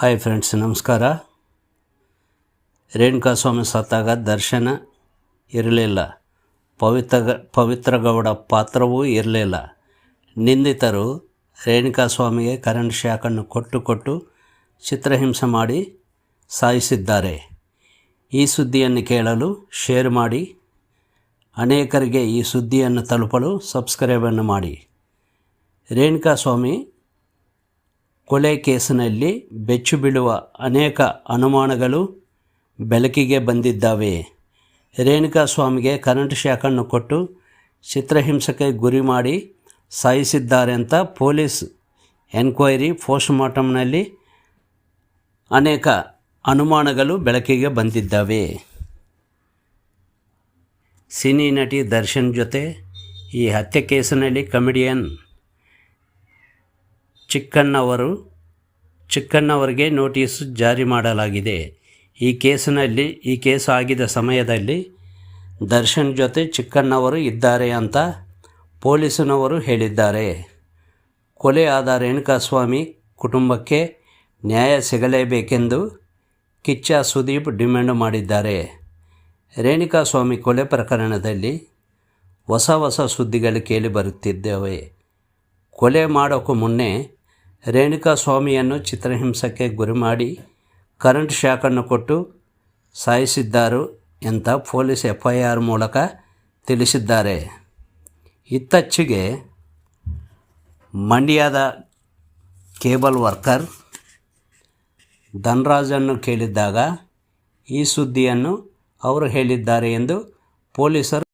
Hi friends, ನಮಸ್ಕಾರ. ರೇಣುಕಾಸ್ವಾಮಿ ಸತ್ತಾಗ ದರ್ಶನ ಇರಲಿಲ್ಲ. ಪವಿತ್ರ ಪವಿತ್ರಗೌಡ ಪಾತ್ರವೂ ಇರಲಿಲ್ಲ. ನಿಂದಿತರು ರೇಣುಕಾಸ್ವಾಮಿಗೆ ಕರೆಂಟ್ ಶಾಖನ್ನು ಕೊಟ್ಟು ಕೊಟ್ಟು ಚಿತ್ರಹಿಂಸೆ ಮಾಡಿ ಸಾಯಿಸಿದ್ದಾರೆ. ಈ ಸುದ್ದಿಯನ್ನು ಕೇಳಲು ಶೇರ್ ಮಾಡಿ. ಅನೇಕರಿಗೆ ಈ ಸುದ್ದಿಯನ್ನು ತಲುಪಲು ಸಬ್ಸ್ಕ್ರೈಬನ್ನು ಮಾಡಿ. ರೇಣುಕಾಸ್ವಾಮಿ ಕೊಲೆ ಕೇಸಿನಲ್ಲಿ ಬೆಚ್ಚು ಬೀಳುವ ಅನೇಕ ಅನುಮಾನಗಳು ಬೆಳಕಿಗೆ ಬಂದಿದ್ದಾವೆ. ರೇಣುಕಾ ಸ್ವಾಮಿಗೆ ಕರೆಂಟ್ ಶಾಕನ್ನು ಕೊಟ್ಟು ಚಿತ್ರಹಿಂಸಕ್ಕೆ ಗುರಿ ಮಾಡಿ ಸಾಯಿಸಿದ್ದಾರೆ ಅಂತ ಪೊಲೀಸ್ ಎನ್ಕ್ವೈರಿ ಪೋಸ್ಟ್ಮಾರ್ಟಮ್ನಲ್ಲಿ ಅನೇಕ ಅನುಮಾನಗಳು ಬೆಳಕಿಗೆ ಬಂದಿದ್ದಾವೆ. ಸಿನಿ ನಟಿ ದರ್ಶನ್ ಜೊತೆ ಈ ಹತ್ಯೆ ಕೇಸಿನಲ್ಲಿ ಕಮಿಡಿಯನ್ ಚಿಕ್ಕಣ್ಣವರು, ಚಿಕ್ಕಣ್ಣವರಿಗೆ ನೋಟಿಸ್ ಜಾರಿ ಮಾಡಲಾಗಿದೆ. ಈ ಕೇಸಿನಲ್ಲಿ, ಈ ಕೇಸು ಆಗಿದ ಸಮಯದಲ್ಲಿ ದರ್ಶನ್ ಜೊತೆ ಚಿಕ್ಕಣ್ಣವರು ಇದ್ದಾರೆ ಅಂತ ಪೊಲೀಸಿನವರು ಹೇಳಿದ್ದಾರೆ. ಕೊಲೆ ಆದ ರೇಣುಕಾಸ್ವಾಮಿ ಕುಟುಂಬಕ್ಕೆ ನ್ಯಾಯ ಸಿಗಲೇಬೇಕೆಂದು ಕಿಚ್ಚ ಸುದೀಪ್ ಡಿಮ್ಯಾಂಡ್ ಮಾಡಿದ್ದಾರೆ. ರೇಣುಕಾಸ್ವಾಮಿ ಕೊಲೆ ಪ್ರಕರಣದಲ್ಲಿ ಹೊಸ ಹೊಸ ಸುದ್ದಿಗಳು ಕೇಳಿ ಬರುತ್ತಿದ್ದೇವೆ. ಕೊಲೆ ಮಾಡೋಕ್ಕೂ ಮುನ್ನೆ ರೇಣುಕಾಸ್ವಾಮಿಯನ್ನು ಚಿತ್ರಹಿಂಸಕ್ಕೆ ಗುರಿ ಮಾಡಿ ಕರೆಂಟ್ ಶಾಕನ್ನು ಕೊಟ್ಟು ಸಾಯಿಸಿದ್ದಾರು ಅಂತ ಪೊಲೀಸ್ ಎಫ್ ಐ ಆರ್ ಮೂಲಕ ತಿಳಿಸಿದ್ದಾರೆ. ಇತ್ತಚ್ಚಿಗೆ ಮಂಡ್ಯದ ಕೇಬಲ್ ವರ್ಕರ್ ಧನರಾಜನ್ನು ಕೇಳಿದ್ದಾಗ ಈ ಸುದ್ದಿಯನ್ನು ಅವರು ಹೇಳಿದ್ದಾರೆ ಎಂದು ಪೊಲೀಸರು